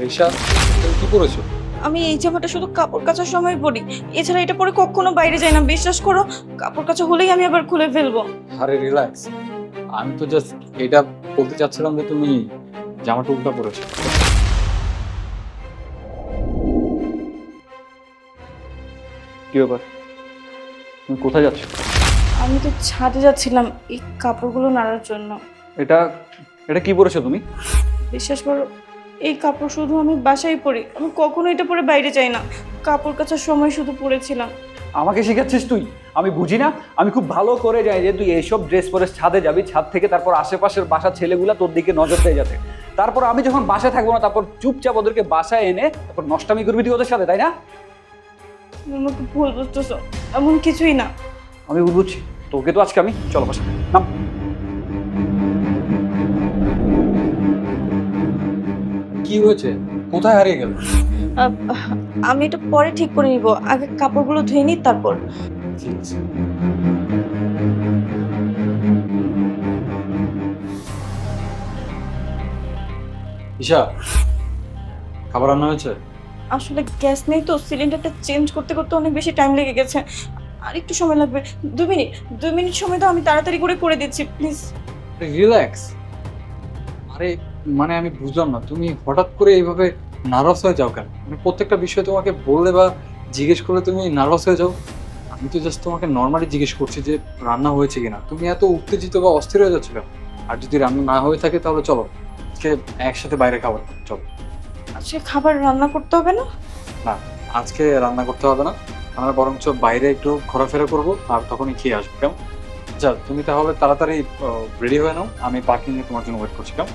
আর ঈশা তুমি কি করেছ আমি এই জামাটা শুধু কাপড় কাচার সময় পরি এছাড়া এটা পরে কখনো বাইরে যাই না। বিশ্বাস করো কাপড় কাচা হলেই আমি আবার খুলে ফেলব। আরে রিল্যাক্স আমি তো জাস্ট এটা বলতে চাচ্ছিলাম যে তুমি জামাটা উল্টা পরেছো কি ব্যাপার? তুমি কোথায় যাচ্ছ? আমি তো ছাদে যাচ্ছিলাম এই কাপড়গুলো নাড়ার জন্য। এটা এটা কি পরেছো তুমি? বিশ্বাস করো এই কাপড় শুধু আমি বাসায় পরি। আমি কখনো এটা পরে বাইরে যাই না। কাপড় কাচার সময় শুধু পরেছিলাম। আমাকে শেখাচ্ছিস তুই? আমি বুঝি না? আমি খুব ভালো করে যাই যে তুই এইসব ড্রেস পরে ছাদে যাবি ছাদ থেকে তারপর আশেপাশের বাসা ছেলেগুলা তোর দিকে নজর দিয়ে যাবে তারপর আমি যখন বাসায় থাকব না তারপর চুপচাপ ওদেরকে বাসায় এনে তারপর নষ্টামি করবি তুই ওদের সাথে তাই না? আমাকে ভুল বুঝতেছো। এমন কিছুই না। আমি বুঝছি। তোকে তো আজকে আমি চলো বাসা নাম। কি হয়েছে? কোথায় হারিয়ে গেল? আমি এটা পরে ঠিক করে নিব। আগে কাপড়গুলো ধুয়ে নিই তারপর। ঠিক আছে ঈশা খাবার রান্না হয়েছে? আসলে গ্যাস নেই তো সিলিন্ডারটা চেঞ্জ করতে করতে অনেক বেশি টাইম লেগে গেছে। আর একটু সময় লাগবে। দু মিনিট দু মিনিট সময় তো আমি তাড়াতাড়ি করে করে দিচ্ছি প্লিজ। রিল্যাক্স। আরে মানে আমি বুঝলাম না। তুমি হঠাৎ করে এইভাবে নার্ভাস হয়ে যাও কেন? মানে প্রত্যেকটা বিষয় তোমাকে বললে বা জিজ্ঞেস করলে তুমি নার্ভাস হয়ে যাও। আমি তো জাস্ট তোমাকে নর্মালি জিজ্ঞেস করছি যে রান্না হয়েছে কিনা? তুমি এত উত্তেজিত বা অস্থির হয়ে যাচ্ছ কেন? আর যদি রান্না না হয়ে থাকে তাহলে চলো আজকে একসাথে বাইরে খাবার খাব, চলো। আজকে খাবার রান্না করতে হবে না? না আজকে রান্না করতে হবে না। আমরা বরঞ্চ বাইরে একটু ঘোরাফেরা করব আর তখনই খেয়ে আসব কেমন? আচ্ছা তুমি তাহলে তাড়াতাড়ি রেডি হয়ে নাও। আমি পার্কিংয়ে তোমার জন্য ওয়েট করছি কেমন?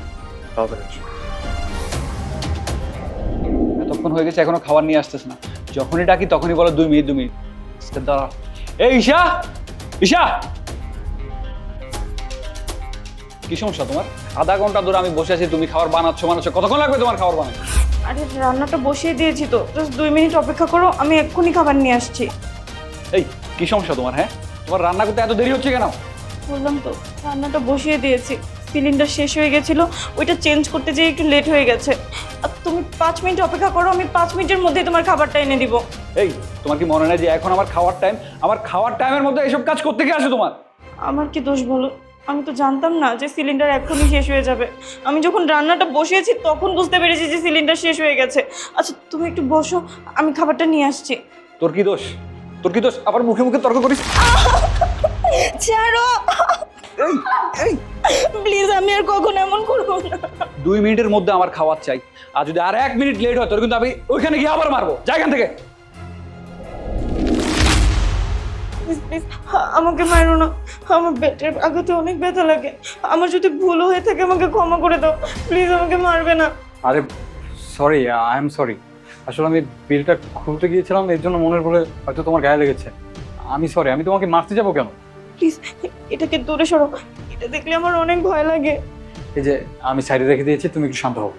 এতক্ষণ হয়ে গেছে এখনও খাবার নিয়ে আসতেছ না। যখনই ডাকি তখনই বলো দুই মিনিট দুই মিনিট। দাঁড়া। এই ঈশা! ঈশা! কি সমস্যা তোমার? আধা ঘণ্টা ধরে আমি বসে আছি তুমি খাবার বানাচ্ছ বানাচ্ছ। কতক্ষণ লাগবে তোমার খাবার বানাই আরে রান্নাটা বসিয়ে দিয়েছি তো। জাস্ট দুই মিনিট অপেক্ষা করো আমি এক্ষুনি খাবার নিয়ে আসছি। এই কি সমস্যা তোমার হ্যাঁ? তোমার রান্না করতে এত দেরি হচ্ছে কেন? বললাম তো রান্নাটা বসিয়ে দিয়েছি। সিলিন্ডার শেষ হয়ে গেছিল ওইটা চেঞ্জ করতে যেয়ে একটু লেট হয়ে গেছে। আর তুমি পাঁচ মিনিট অপেক্ষা করো আমি পাঁচ মিনিটের মধ্যে তোমার খাবারটা এনে দিব। এই তোমার কি মনে নেই যে এখন আমার খাওয়ার টাইম আমার খাওয়ার টাইমের মধ্যে এসব কাজ করতে কি আসে তোমার? আমার কি দোষ বলো? আমি তো জানতাম না যে সিলিন্ডার এখনই শেষ হয়ে যাবে। আমি যখন রান্নাটা বসিয়েছি তখন বুঝতে পেরেছি যে সিলিন্ডার শেষ হয়ে গেছে। আচ্ছা তুমি একটু বসো আমি খাবারটা নিয়ে আসছি। তোর কি দোষ? তোর কি দোষ? আবার মুখে মুখে তর্ক করিস? ছাড়ো। এই এই। প্লিজ আমি আর কখনো এমন করব না। দুই মিনিটের মধ্যে আমার খাওয়ার চাই। আর যদি আর এক মিনিট লেট হয় তোর কিন্তু আমি ওইখানে গিয়ে আবার মারবো। জায়গা থেকে। প্লিজ প্লিজ আমাকে মারো না। আমার পেটের আঘাতে অনেক ব্যথা লাগে। আমার যদি ভুল হয়ে থাকে আমাকে ক্ষমা করে দাও। প্লিজ আমাকে মারবে না। আরে সরি আই এম সরি। আসলে আমি বিলটা খুলতে গিয়েছিলাম এর জন্য মনের বলে হয়তো তোমার গায়ে লেগেছে। আমি সরি আমি তোমাকে মারতে যাব কেন? প্লিজ এটাকে দূরে সরো। এটা দেখলে আমার অনেক ভয় লাগে। এই যে, আমি সাইডে রেখে দিয়েছি, তুমি একটু শান্ত হও।